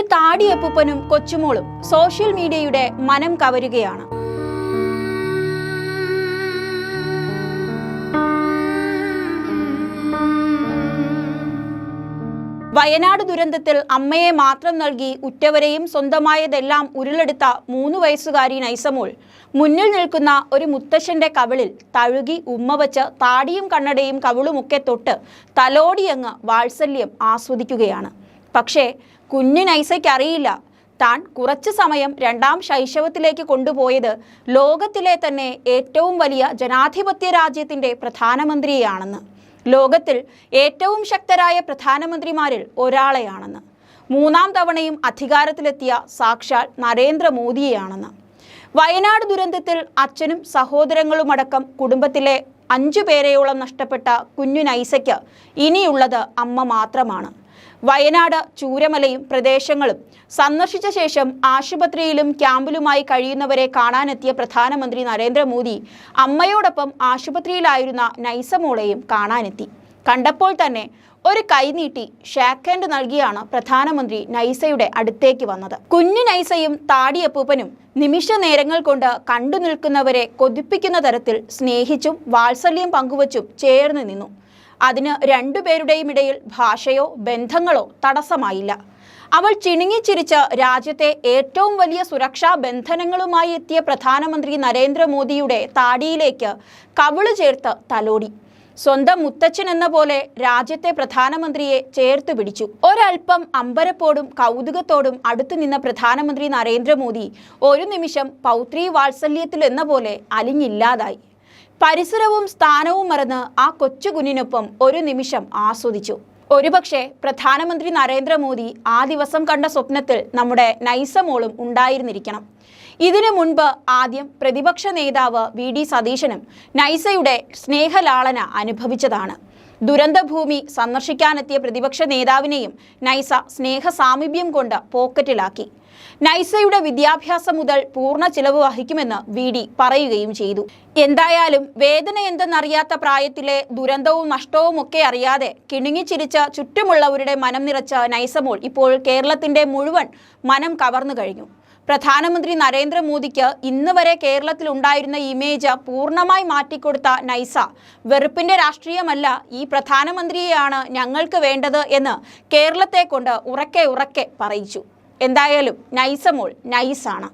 ഒരു താടിയപ്പൂപ്പനും കൊച്ചുമോളും സോഷ്യൽ മീഡിയയുടെ മനം കവരുകയാണ്. വയനാട് ദുരന്തത്തിൽ അമ്മയെ മാത്രം നൽകി ഉറ്റവരെയും സ്വന്തമായതെല്ലാം ഉരുളെടുത്ത മൂന്ന് വയസ്സുകാരി നൈസമോൾ മുന്നിൽ നിൽക്കുന്ന ഒരു മുത്തശ്ശന്റെ കവിളിൽ തഴുകി ഉമ്മ വച്ച് താടിയും കണ്ണടയും കവിളുമൊക്കെ തൊട്ട് തലോടിയങ്ങ് വാത്സല്യം ആസ്വദിക്കുകയാണ്. പക്ഷേ കുഞ്ഞു നൈസയ്ക്ക് അറിയില്ല താൻ കുറച്ചു സമയം രണ്ടാം ശൈശവത്തിലേക്ക് കൊണ്ടുപോയത് ലോകത്തിലെ തന്നെ ഏറ്റവും വലിയ ജനാധിപത്യ രാജ്യത്തിന്റെ പ്രധാനമന്ത്രിയാണെന്ന് ലോകത്തിൽ ഏറ്റവും ശക്തരായ പ്രധാനമന്ത്രിമാരിൽ ഒരാളെയാണെന്ന്. മൂന്നാം തവണയും അധികാരത്തിലെത്തിയ സാക്ഷാൽ നരേന്ദ്രമോദിയെയാണെന്ന്. വയനാട് ദുരന്തത്തിൽ അച്ഛനും സഹോദരങ്ങളുമടക്കം കുടുംബത്തിലെ അഞ്ചു പേരെയോളം നഷ്ടപ്പെട്ട കുഞ്ഞു നൈസയ്ക്ക് ഇനിയുള്ളത് അമ്മ മാത്രമാണ്. വയനാട് ചൂരമലയും പ്രദേശങ്ങളും. സന്ദർശിച്ച ശേഷം ആശുപത്രിയിലും ക്യാമ്പിലുമായി കഴിയുന്നവരെ കാണാനെത്തിയ പ്രധാനമന്ത്രി നരേന്ദ്രമോദി അമ്മയോടൊപ്പം ആശുപത്രിയിലായിരുന്ന നൈസമോളെയും കാണാനെത്തി. കണ്ടപ്പോൾ തന്നെ ഒരു കൈനീട്ടി ഷാക്ക് ഹാൻഡ് നൽകിയാണ് പ്രധാനമന്ത്രി നൈസയുടെ അടുത്തേക്ക് വന്നത്. കുഞ്ഞു നൈസയും താടിയപ്പൂപ്പനും നിമിഷ നേരങ്ങൾ കൊണ്ട് കണ്ടു നിൽക്കുന്നവരെ കൊതിപ്പിക്കുന്ന തരത്തിൽ സ്നേഹിച്ചും വാത്സല്യം പങ്കുവച്ചും ചേർന്ന് നിന്നു. അതിന് രണ്ടുപേരുടെയും ഇടയിൽ ഭാഷയോ ബന്ധങ്ങളോ തടസ്സമായില്ല. അവൾ ചിണുങ്ങിച്ചിരിച്ച് രാജ്യത്തെ ഏറ്റവും വലിയ സുരക്ഷാ ബന്ധനങ്ങളുമായി എത്തിയ പ്രധാനമന്ത്രി നരേന്ദ്രമോദിയുടെ താടിയിലേക്ക് കവിൾ ചേർത്ത് തലോടി. സ്വന്തം മുത്തച്ഛൻ എന്ന പോലെ രാജ്യത്തെ പ്രധാനമന്ത്രിയെ ചേർത്ത് പിടിച്ചു. ഒരൽപ്പം അമ്പരപ്പോടും കൗതുകത്തോടും അടുത്തു നിന്ന പ്രധാനമന്ത്രി നരേന്ദ്രമോദി ഒരു നിമിഷം പൗത്രി വാത്സല്യത്തിൽ എന്ന പോലെ അലിഞ്ഞില്ലാതായി. പരിസരവും സ്ഥാനവും മറന്ന് ആ കൊച്ചുകുഞ്ഞിനൊപ്പം ഒരു നിമിഷം ആസ്വദിച്ചു. ഒരുപക്ഷെ പ്രധാനമന്ത്രി നരേന്ദ്രമോദി ആ ദിവസം കണ്ട സ്വപ്നത്തിൽ നമ്മുടെ നൈസമോളും ഉണ്ടായിരുന്നിരിക്കണം. ഇതിനു മുൻപ് ആദ്യം പ്രതിപക്ഷ നേതാവ് വി. ഡി. സതീശനും നൈസയുടെ സ്നേഹലാളന അനുഭവിച്ചതാണ്. ദുരന്തഭൂമി സന്ദർശിക്കാനെത്തിയ പ്രതിപക്ഷ നേതാവിനെയും നൈസ സ്നേഹ സാമീപ്യം കൊണ്ട് പോക്കറ്റിലാക്കി. നൈസയുടെ വിദ്യാഭ്യാസം മുതൽ പൂർണ ചിലവ് വഹിക്കുമെന്ന് വി ഡി പറയുകയും ചെയ്തു. എന്തായാലും വേദന എന്തെന്നറിയാത്ത പ്രായത്തിലെ ദുരന്തവും നഷ്ടവും ഒക്കെ അറിയാതെ കിണുങ്ങിച്ചിരിച്ച ചുറ്റുമുള്ളവരുടെ മനം നിറച്ച നൈസമോൾ ഇപ്പോൾ കേരളത്തിന്റെ മുഴുവൻ മനം കവർന്നു കഴിഞ്ഞു. പ്രധാനമന്ത്രി നരേന്ദ്രമോദിക്ക് ഇന്ന് വരെ കേരളത്തിൽ ഉണ്ടായിരുന്ന ഇമേജ് പൂർണമായി മാറ്റിക്കൊടുത്ത നൈസ വെറുപ്പിന്റെ രാഷ്ട്രീയമല്ല ഈ പ്രധാനമന്ത്രിയെയാണ് ഞങ്ങൾക്ക് വേണ്ടത് എന്ന് കേരളത്തെ കൊണ്ട് ഉറക്കെ ഉറക്കെ പറയിച്ചു. എന്തായാലും നൈസമോൾ നൈസാണ്